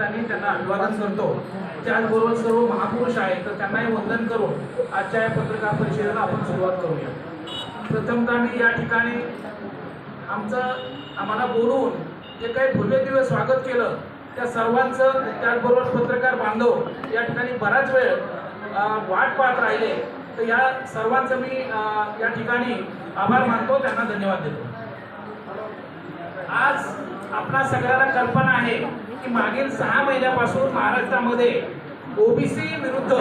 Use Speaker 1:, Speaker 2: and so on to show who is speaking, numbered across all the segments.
Speaker 1: त्यांच्या निमित्ताने त्यांना अभिवादन करतो. त्याचबरोबर सर्व महापुरुष आहेत तर त्यांनाही वंदन करून आजच्या या पत्रकार परिषदेला आपण सुरुवात करूया. प्रथमतः मी या ठिकाणी आमचं आम्हाला बोलवून जे काही भव्य स्वागत केलं त्या सर्वांचं त्याचबरोबर पत्रकार बांधव या ठिकाणी बराच वेळ वाट पाहत राहिले. तर या सर्वांचं मी या ठिकाणी आभार मानतो त्यांना धन्यवाद देतो. आज आपला सगळ्याला कल्पना आहे की मागील सहा महिन्यापासून महाराष्ट्रामध्ये ओबीसी विरुद्ध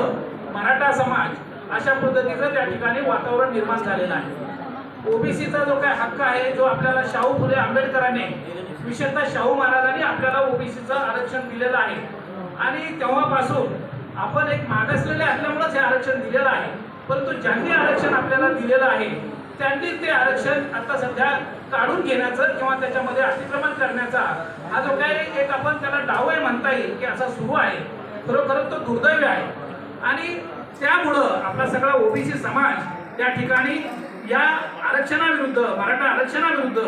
Speaker 1: मराठा समाज अशा पद्धतीचं त्या ठिकाणी वातावरण निर्माण झालेलं आहे. ओबीसीचा जो काही हक्क आहे जो आपल्याला शाहू फुले आंबेडकरांनी विशेषतः शाहू महाराजांनी आपल्याला ओबीसीचं आरक्षण दिलेलं आहे. आणि तेव्हापासून आपण एक मागासलेले असल्यामुळेच हे आरक्षण दिलेलं आहे. परंतु ज्यांनी आरक्षण आपल्याला दिलेलं आहे त्यांनी ते आरक्षण आता सध्या काढून घेण्याचं किंवा त्याच्यामध्ये अतिक्रमण करण्याचा हा जो काही एक आपण त्याला डाव आहे म्हणता येईल की असा सुरू आहे. खरोखर तो दुर्दैवी आहे. आणि त्यामुळं आपला सगळा ओबीसी समाज त्या ठिकाणी या आरक्षणाविरुद्ध मराठा आरक्षणाविरुद्ध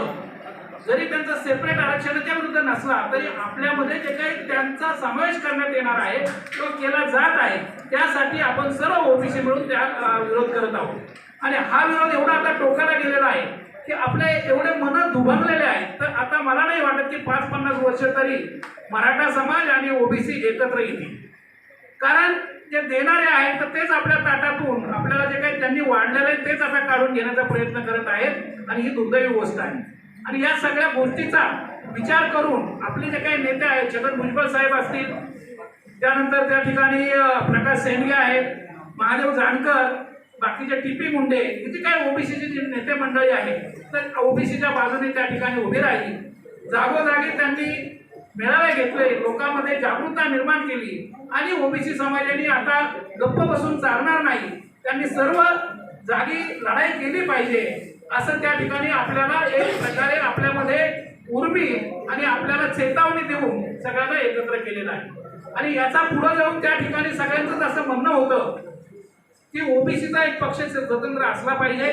Speaker 1: जरी त्यांचा सेपरेट आरक्षणाच्या विरुद्ध नसला तरी आपल्यामध्ये जे काही त्यांचा समावेश करण्यात येणार आहे तो केला जात आहे. त्यासाठी आपण सर्व ओबीसी मिळून त्या विरोध करत आहोत. आणि हा विरोध एवढा आता टोकाला गेलेला आहे की आपले एवढे मन दुभंगलेले आहेत तर आता मला नाही वाटत की पाच पन्नास वर्ष तरी मराठा समाज आणि ओबीसी एकत्र येतील. कारण जे देणारे आहेत तर तेच आपल्या ताटातून आपल्याला जे काही त्यांनी वाढलेलं आहे तेच आता काढून घेण्याचा प्रयत्न करत आहेत आणि ही दुर्दैवी गोष्ट आहे. आणि या सगळ्या गोष्टीचा विचार करून आपले जे काही नेते आहेत छगन भुजबळ साहेब असतील त्यानंतर त्या ठिकाणी प्रकाश सेंडगे आहेत महादेव जानकर बाकीचे टीपी मुंडे इथे काय ओबीसीचे जे नेते मंडळी आहेत तर ओबीसीच्या बाजूने त्या ठिकाणी उभी राहिली. जागोजागी त्यांनी मेळावे घेतले लोकांमध्ये जागरूकता निर्माण केली. आणि ओबीसी समाजाने आता गप्प बसून चालणार नाही. त्यांनी सर्व जागी लढाई केली पाहिजे असं त्या ठिकाणी आपल्याला एक प्रकारे आपल्यामध्ये उर्मी आणि आपल्याला चेतावणी देऊन सगळ्यांना एकत्र केलेलं आहे. आणि याचा पुढं जाऊन त्या ठिकाणी सगळ्यांचं असं म्हणणं होतं की ओबीसीचा एक पक्ष स्वतंत्र असला पाहिजे.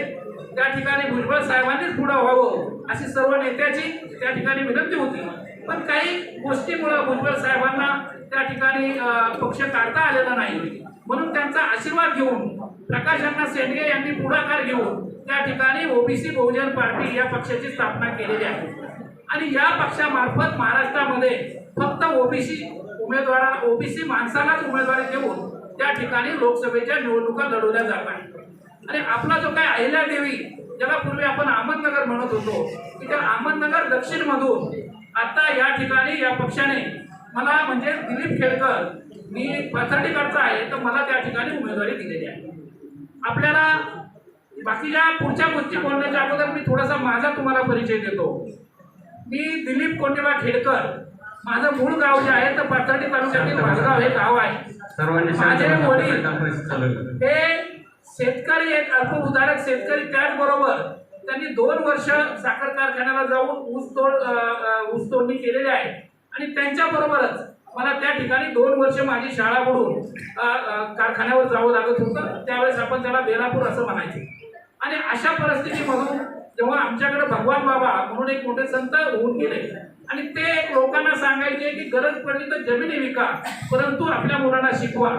Speaker 1: त्या ठिकाणी भुजबळ साहेबांनीच पुढं व्हावं अशी सर्व नेत्याची त्या ठिकाणी विनंती होती. पण काही गोष्टीमुळं भुजबळ साहेबांना त्या ठिकाणी पक्ष काढता आलेला नाही. म्हणून त्यांचा आशीर्वाद घेऊन प्रकाश सेंडगे यांनी पुढाकार घेऊन त्या ठिकाणी ओबीसी बहुजन पार्टी या पक्षाची स्थापना केलेली आहे. आणि या पक्षामार्फत महाराष्ट्रामध्ये फक्त ओबीसी उमेदवारा ओबीसी माणसालाच उमेदवारी देऊन त्या ठिकाणी लोकसभेच्या निवडणुका लढवल्या जात आहेत आणि आपला जो काय अहिल्यादेवी ज्याला पूर्वी आपण अहमदनगर म्हणत होतो की त्या अहमदनगर दक्षिणमधून आता या ठिकाणी या पक्षाने मला म्हणजे दिलीप खेडकर मी पाथर्डीकडचा आहे तर मला त्या ठिकाणी उमेदवारी दिलेली आहे. आपल्याला बाकीच्या पुढच्या गोष्टी बोलण्याच्या अगोदर मी थोडासा माझा तुम्हाला परिचय देतो. मी दिलीप कोंडेबा खेडकर माझं मूळ गाव जे आहे तर पाथर्डी तालुक्यातील वासगाव हे गाव आहे.
Speaker 2: सर्वांनी
Speaker 1: माझे वडील. हे शेतकरी एक अल्पभूधारक शेतकरी. त्याचबरोबर त्यांनी दोन वर्ष साखर कारखान्याला जाऊन ऊस तोड अ, अ, ऊस तोडणी केलेली आहे. आणि त्यांच्याबरोबरच मला त्या ठिकाणी दोन वर्ष माझी शाळा बुडून कारखान्यावर जावं लागत होतं. त्यावेळेस आपण त्याला बेलापूर असं म्हणायचे. आणि अशा परिस्थितीमधून जेव्हा आमच्याकडे भगवान बाबा म्हणून एक मोठे संत होऊन गेले आणि ते लोकांना सांगायचे की गरज पडली तर जमिनी विका परंतु आपल्या मुलांना शिकवा.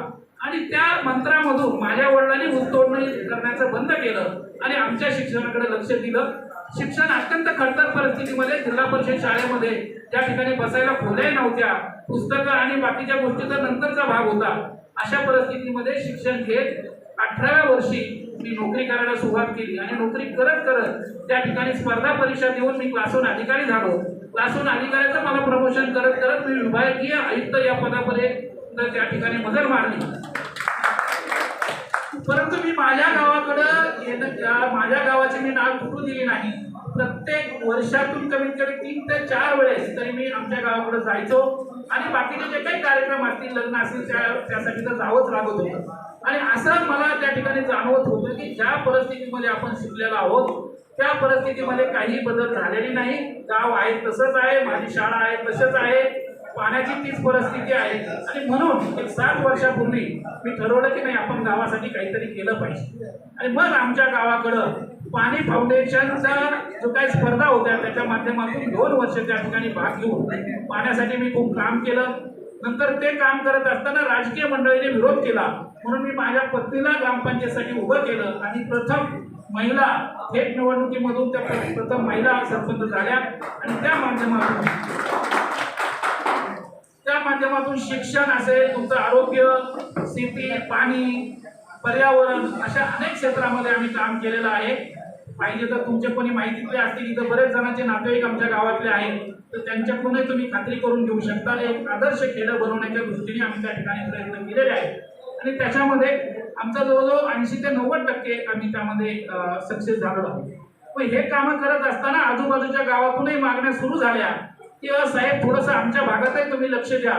Speaker 1: आणि त्या मंत्रामधून माझ्या वडिलांनी उत्तोडणी करण्याचं बंद केलं आणि आमच्या शिक्षणाकडे लक्ष दिलं. शिक्षण अत्यंत खडतर परिस्थितीमध्ये जिल्हा परिषद शाळेमध्ये ज्या ठिकाणी बसायला खोल्याही नव्हत्या. पुस्तकं आणि बाकीच्या गोष्टीचा नंतरचा भाग होता. अशा परिस्थितीमध्ये शिक्षण घेत अठराव्या वर्षी मी नोकरी करायला सुरुवात केली आणि नोकरी करत करत त्या ठिकाणी स्पर्धा परीक्षा देऊन मी क्लासवर अधिकारी झालो. क्लासून अधिकाऱ्याचं मला प्रमोशन करत करत मी विभागीय आयुक्त या पदापर्यंत त्या ठिकाणी मजल मारली परंतु मी माझ्या गावाकडं येणं माझ्या गावाची मी नाव फुटू दिली नाही प्रत्येक वर्षातून कमीत कमी तीन ते चार वेळेस तरी मी आमच्या गावाकडे जायचो. आणि बाकीचे जे काही कार्यक्रम असतील लग्न असतील त्या त्यासाठी तर जावंच लागत होतं. आणि असं मला त्या ठिकाणी जाणवत होतं की ज्या परिस्थितीमध्ये आपण शिकलेलो आहोत त्या परिस्थितीमध्ये काही बदल झालेली नाही. गाव आहे तसंच आहे माझी शाळा आहे तसंच आहे. पाण्याची तीच परिस्थिती आहे. आणि म्हणून एक सात वर्षापूर्वी मी ठरवलं की नाही आपण गावासाठी काहीतरी केलं पाहिजे. आणि मग आमच्या गावाकडं पाणी फाउंडेशनचा जो काही स्पर्धा होत्या त्याच्या माध्यमातून दोन वर्ष त्या ठिकाणी भाग घेऊन पाण्यासाठी मी खूप काम केलं. नंतर ते काम करत असताना राजकीय मंडळीने विरोध केला. म्हणून मी माझ्या पत्नीला ग्रामपंचायतीसाठी उभं केलं. आणि प्रथम महिला थेट निवडणुकीमधून त्या प्रथम महिला सरपंच झाल्या आणि त्या माध्यमातून त्या माध्यमातून शिक्षण असेल तुमचं आरोग्य शेती पाणी पर्यावरण अशा अनेक क्षेत्रामध्ये आम्ही काम केलेलं आहे. पाहिजे तर तुमचे कोणी माहितीतले असतील इथं बरेच जणांचे नातेवाईक आमच्या गावातले आहेत. तर त्यांच्याकडूनही तुम्ही खात्री करून घेऊ शकता. एक आदर्श खेडं बनवण्याच्या दृष्टीने आम्ही त्या ठिकाणी प्रयत्न केलेले आहेत. आणि त्याच्यामध्ये आमचा जवळजवळ ऐंशी ते नव्वद टक्के आम्ही त्यामध्ये सक्सेस झालो आहोत. मग हे कामं करत असताना आजूबाजूच्या गावातूनही मागण्या सुरू झाल्या की "अ, साहेब थोडंसं आमच्या भागातही तुम्ही लक्ष द्या.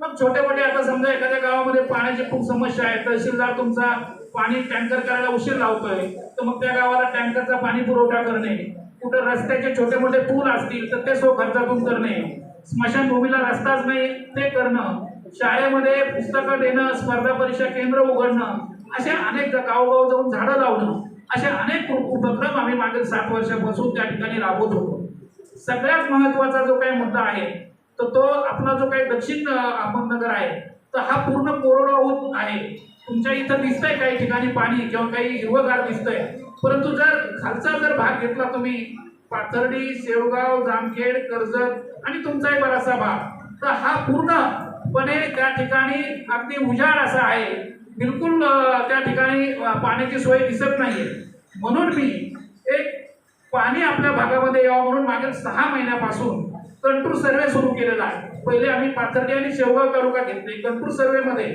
Speaker 1: मग छोटे मोठे आता समजा एखाद्या गावामध्ये पाण्याची खूप समस्या आहे तहसीलदार तुमचा पाणी टँकर करायला उशीर लावतोय तर मग त्या गावाला टँकरचा पाणी पुरवठा करणे कुठं रस्त्याचे छोटे मोठे पूल असतील तर ते सो खर्चातून करणे स्मशानभूमीला रस्ताच नाही ते करणं शाळेमध्ये पुस्तकं देणं स्पर्धा परीक्षा केंद्र उघडणं असे अनेक गावोगाव जाऊन झाडं लावणं असे अनेक उपक्रम आम्ही मागील सात वर्षापासून त्या ठिकाणी राबवत होतो. सगळ्यात महत्त्वाचा जो काही मुद्दा आहे तर तो आपला जो काही दक्षिण अहमदनगर आहे तर हा पूर्ण कोरडवाहू आहे. तुमच्या इथं दिसतंय काही ठिकाणी पाणी किंवा काही हिरवगार दिसतंय. परंतु जर खालचा जर भाग घेतला तुम्ही पाथर्डी शेवगाव जामखेड कर्जत आणि तुमचाही बराचसा भाग तर हा पूर्णपणे त्या ठिकाणी अगदी उजाड असा आहे. बिलकुल त्या ठिकाणी पाण्याची सोय दिसत नाहीये. म्हणून मी एक पाणी आपल्या भागामध्ये यावं म्हणून मागील सहा महिन्यापासून कंटूर सर्वे सुरू केलेला आहे. पहिले आम्ही पाथर्डी आणि शेवगाव तालुका घेतले. कंटूर सर्वेमध्ये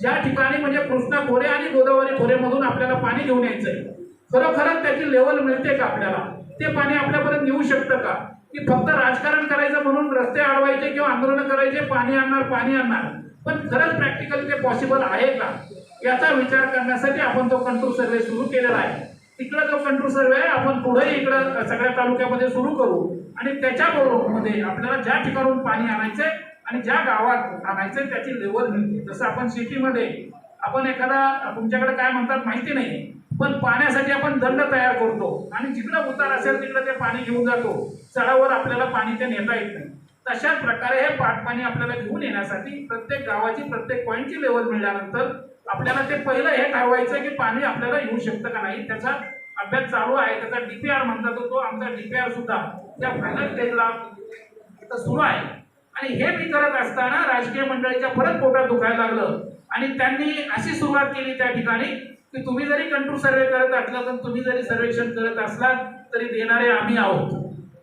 Speaker 1: ज्या ठिकाणी म्हणजे कृष्णा खोरे आणि गोदावरी खोरेमधून आपल्याला पाणी घेऊन यायचं आहे खरोखरच त्याची लेवल मिळते का आपल्याला? ते पाणी आपल्यापर्यंत येऊ शकतं का? की फक्त राजकारण करायचं म्हणून रस्ते अडवायचे किंवा आंदोलन करायचे पाणी आणणार पाणी आणणार? पण खरंच प्रॅक्टिकली ते पॉसिबल आहे का? याचा विचार करण्यासाठी आपण तो कंट्रोल सर्वे सुरू केलेला आहे तिकडं जो कंट्रोल सर्वे आहे आपण पुढेही इकडं सगळ्या तालुक्यामध्ये सुरू करू. आणि त्याच्याबरोबरमध्ये आपल्याला ज्या ठिकाणून पाणी आणायचंय आणि ज्या गावात आणायचंय त्याची लेवल मिळते जसं आपण सिटीमध्ये आपण एखादा तुमच्याकडे काय म्हणतात माहिती नाही पण पाण्यासाठी आपण दंड तयार करतो. आणि जिकडं उतार असेल तिकडं ते पाणी घेऊन जातो. चढावर आपल्याला पाणी ते नेता येत नाही. तशाच प्रकारे हे पाटपाणी आपल्याला घेऊन येण्यासाठी प्रत्येक गावाची प्रत्येक पॉईंटची लेवल मिळाल्यानंतर आपल्याला ते पहिलं हे ठरवायचं की पाणी आपल्याला येऊ शकतं का नाही त्याचा अभ्यास चालू आहे त्याचा डीपीआर म्हणतात तो आमचा डीपीआर सुद्धा त्या फायनल स्टेजला इथं सुरू आहे. आणि हे मी करत असताना राजकीय मंडळीच्या परत पोटात दुखायला लागलं. आणि त्यांनी अशी सुरुवात केली त्या ठिकाणी की तुम्ही जरी कंट्रोल सर्वे करत असला तर तुम्ही जरी सर्वेक्षण करत असलात तरी देणारे आम्ही आहोत.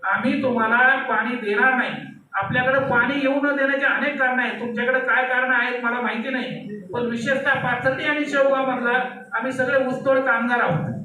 Speaker 1: आम्ही तुम्हाला पाणी देणार नाही. आपल्याकडे पाणी येऊ न देण्याचे अनेक कारण आहेत. तुमच्याकडे काय कारण आहेत मला माहिती नाही. पण विशेषतः पाथर्डी आणि शेवगावमधला आम्ही सगळे ऊसतोड कामगार आहोत.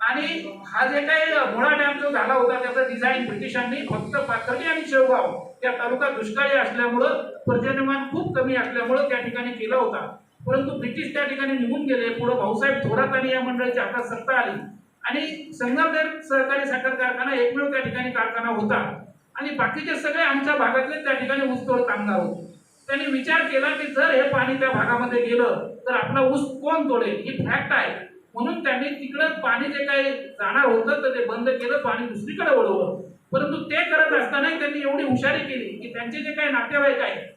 Speaker 1: आणि हा जे काही मुळा डॅम जो झाला होता त्याचा डिझाईन ब्रिटिशांनी फक्त पाथर्डी आणि शेवगाव त्या तालुका दुष्काळी असल्यामुळं पर्जन्यमान खूप कमी असल्यामुळं त्या ठिकाणी केला होता. परंतु ब्रिटिश त्या ठिकाणी निघून गेले. पुढे भाऊसाहेब थोरात आणि या मंडळाची हातात सत्ता आली. आणि संगमनेर सहकारी साखर कारखाना एकमेव त्या ठिकाणी कारखाना होता. आणि बाकीचे सगळे आमच्या भागातले त्या ठिकाणी ऊसतोड कामगार होते. त्यांनी विचार केला की जर हे पाणी त्या भागामध्ये गेलं तर आपला ऊस कोण तोडेल? ही फॅक्ट आहे. म्हणून त्यांनी तिकडं पाणी जे काही जाणार होतं तर ते बंद केलं पाणी दुसरीकडे वळवलं. परंतु ते करत असतानाही त्यांनी एवढी हुशारी केली की त्यांचे जे काही नातेवाईक आहेत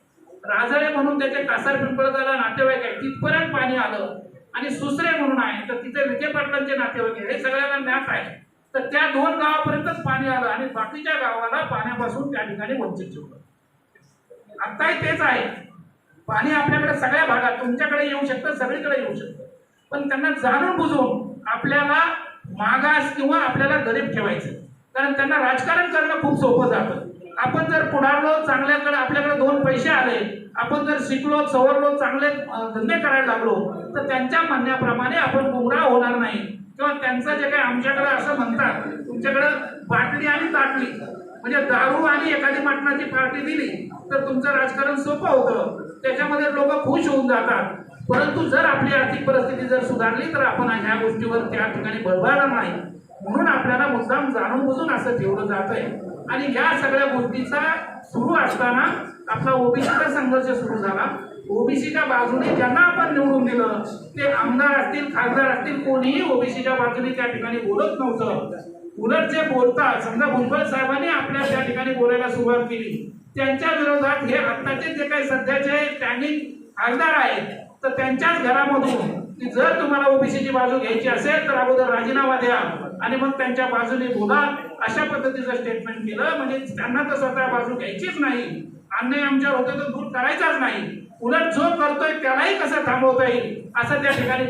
Speaker 1: राजळे म्हणून त्याचे कासार पिंपळगाला नातेवाईक आहे तिथपर्यंत पाणी आलं. आणि सुसरे म्हणून आहे तर तिथे विखे पाटलांचे नातेवाईक हे सगळ्यांना ज्ञात आहे. तर त्या दोन गावापर्यंतच पाणी आलं आणि बाकीच्या गावाला पाण्यापासून त्या ठिकाणी वंचित ठेवलं. आत्ताही तेच आहे. पाणी आपल्याकडे सगळ्या भागात तुमच्याकडे येऊ शकतं सगळीकडे येऊ शकतं. पण त्यांना जाणून बुजून आपल्याला मागास किंवा आपल्याला गरीब ठेवायचं. कारण त्यांना राजकारण करणं खूप सोपं जातं. आपण जर पुढारलो चांगल्याकडे आपल्याकडे दोन पैसे आले आपण जर शिकलो सवरलो चांगले धंदे करायला लागलो तर त्यांच्या म्हणण्याप्रमाणे आपण गुमराह होणार नाही. किंवा त्यांचं जे काही आमच्याकडे असं म्हणतात तुमच्याकडं बाटली आणि ताटली. म्हणजे दारू आणि एखादी मटणाची पार्टी दिली तर तुमचं राजकारण सोपं होतं. त्याच्यामध्ये लोक खुश होऊन जातात. परंतु जर आपली आर्थिक परिस्थिती जर सुधारली तर आपण ह्या गोष्टीवर त्या ठिकाणी बळवायला नाही. म्हणून आपल्याला मुद्दाम जाणून बुजून असं ठेवलं जात आहे आणि या सगळ्या गोष्टीचा सुरू असताना आपला ओबीसीचा संघर्ष सुरू झाला. ओबीसीच्या बाजूने ज्यांना आपण निवडून दिलं ते आमदार असतील खासदार असतील कोणीही ओबीसीच्या बाजूने त्या ठिकाणी बोलत नव्हतं. उलट जे बोलतात समजा भुजबळ साहेबांनी आपल्या त्या ठिकाणी बोलायला सुरुवात केली. त्यांच्या विरोधात हे आत्ताचे जे काही सध्याचे स्टँडिंग आमदार आहेत तर त्यांच्याच घरामधून की जर तुम्हाला ओबीसीची बाजू घ्यायची असेल तर अगोदर राजीनामा द्या आणि मग त्यांच्या बाजूने बोला अशा पद्धतीचं स्टेटमेंट केलं. म्हणजे त्यांना तर स्वतः बाजू घ्यायचीच नाही. अन्याय आमच्यावर होते तर दूर करायचाच नाही. उलट जो करतोय त्यालाही कसं थांबवता येईल असं त्या ठिकाणी